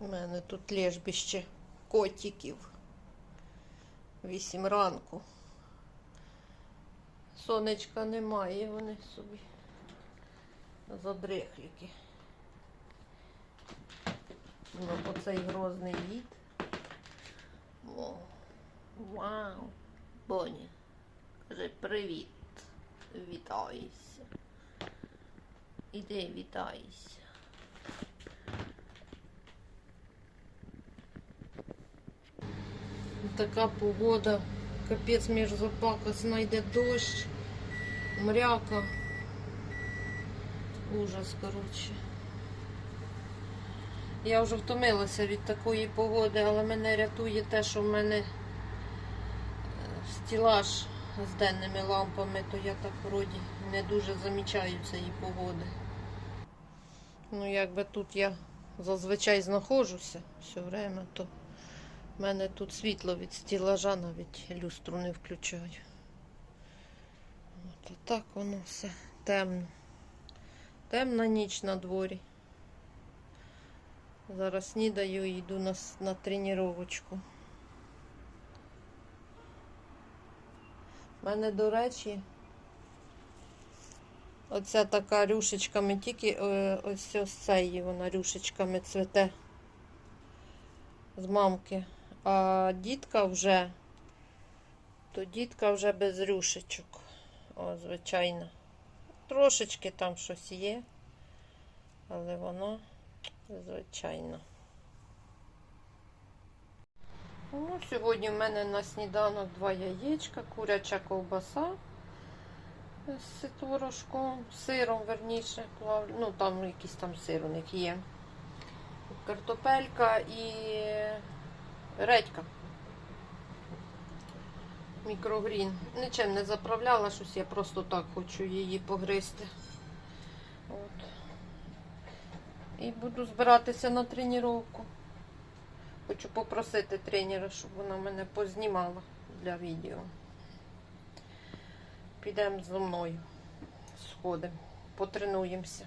У мене тут лежбище котиків. Вісім ранку. Сонечка немає, вони собі задрихліки. Ну, оцей грозний від. О, вау! Боні. Каже, привіт. Вітайся. Іди, вітайся. Така погода. Капець мерзопака, знайде дощ, мряка. Ужас, коротше. Я вже втомилася від такої погоди, але мене рятує те, що в мене е, стілаж з денними лампами, то я так вроді не дуже замічаю цієї погоди. Ну, якби тут я зазвичай знаходжуся все время, то в мене тут світло від стілажа, навіть люстру не включаю. От, так воно все темно. Темна ніч на дворі. Зараз снідаю і йду на, на тренувачку. У мене, до речі, оця така рюшечками, тільки е, ось ось цей вона рюшечками цвете з мамки. А дітка вже, то дітка вже без рюшечок. О, звичайно. Трошечки там щось є, але воно звичайно. Ну, сьогодні в мене на сніданок два яєчка, куряча ковбаса з творожком, сиром, верніше, плав- ну там якийсь там сир у них є. Картопелька і редька. Мікрогрін. Нічим не заправляла щось, я просто так хочу її погризти. От. І буду збиратися на тренування. Хочу попросити тренера, щоб вона мене познімала для відео. Підемо зі мною. Сходимо, потренуємося.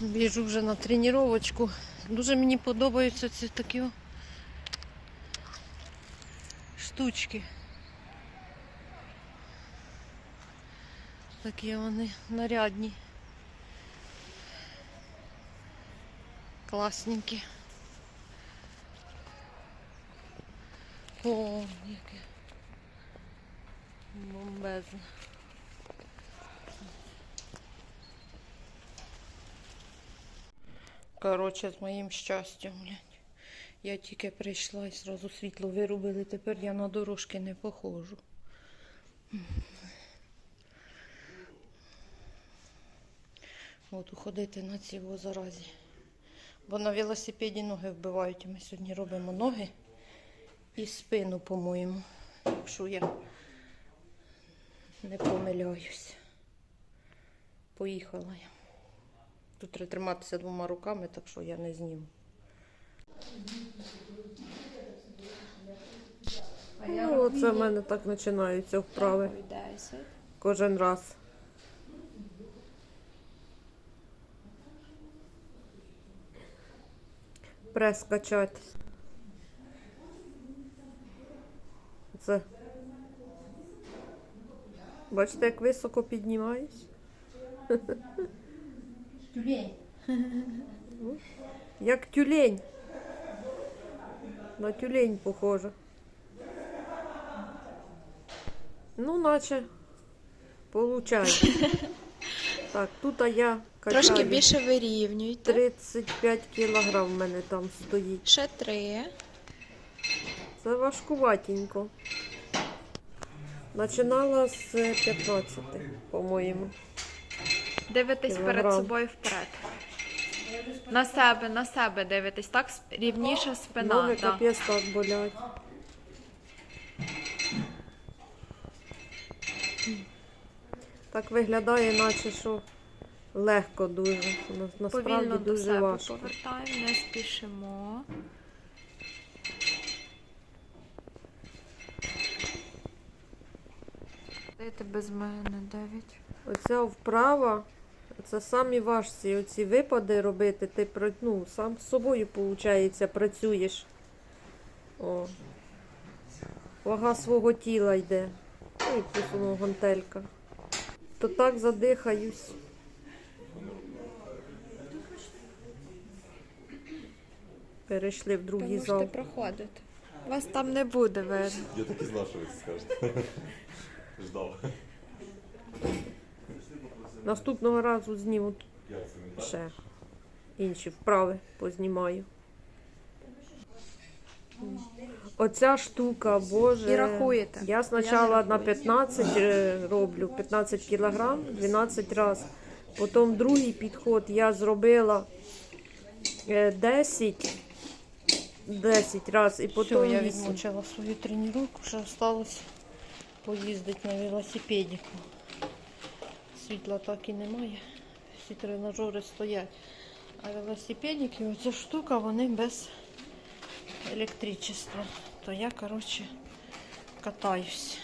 Біжу вже на тренувачку. Дуже мені подобаються ці такі штучки. Такі вони нарядні. Класненькі. О, яке бомбезне. Коротше, з моїм щастям, блядь. Я тільки прийшла і зразу світло вирубили. Тепер я на дорожки не похожу. От уходити на цій заразі. Бо на велосипеді ноги вбивають. І Ми сьогодні робимо ноги і спину, по-моєму. Якщо я не помиляюсь. Поїхала я. Тут треба триматися двома руками, так що я не зніму. Ну, оце в мене так починаються вправи кожен раз. Прес качати. Це. Бачите, як високо піднімаюсь? Як тюлень. На тюлень похоже. Ну, наче получається. Так, тут я качаю. Трошки більше вирівнюйте. 35 кілограм в мене там стоїть. Ще три. Це важкуватенько. Починала з 15, по-моєму. Дивитесь перед собою вперед. На себе, на себе дивитесь. Так рівніша спина. Ноги да. капець так болять. Так виглядає, наче що легко дуже. На- Насправді Повільно до дуже себе важко. повертаємо, не спішимо. Дайте без мене дев'ять. Оця вправа Це самі важці оці випади робити. Ти ну, сам з собою, виходить, працюєш. О. Вага свого тіла йде. Ну і плюс воно гантелька. То так задихаюсь. Перейшли в другий Ви зал. можете проходити. Вас там не буде видно. Я так і знав, що ви скажете. Ждав. Наступного разу зніму ще інші вправи познімаю. Оця штука, боже. І рахуєте? Я спочатку на 15 е, роблю, 15 кілограм, 12 разів. Потім другий підход я зробила е, 10, 10 разів і потім Все, я 8. відмучила свою тренування, вже осталось поїздити на велосипедіку. Світла так і немає. Всі тренажери стоять. А велосипедики, оця штука, вони без електричества. То я, коротше, катаюсь.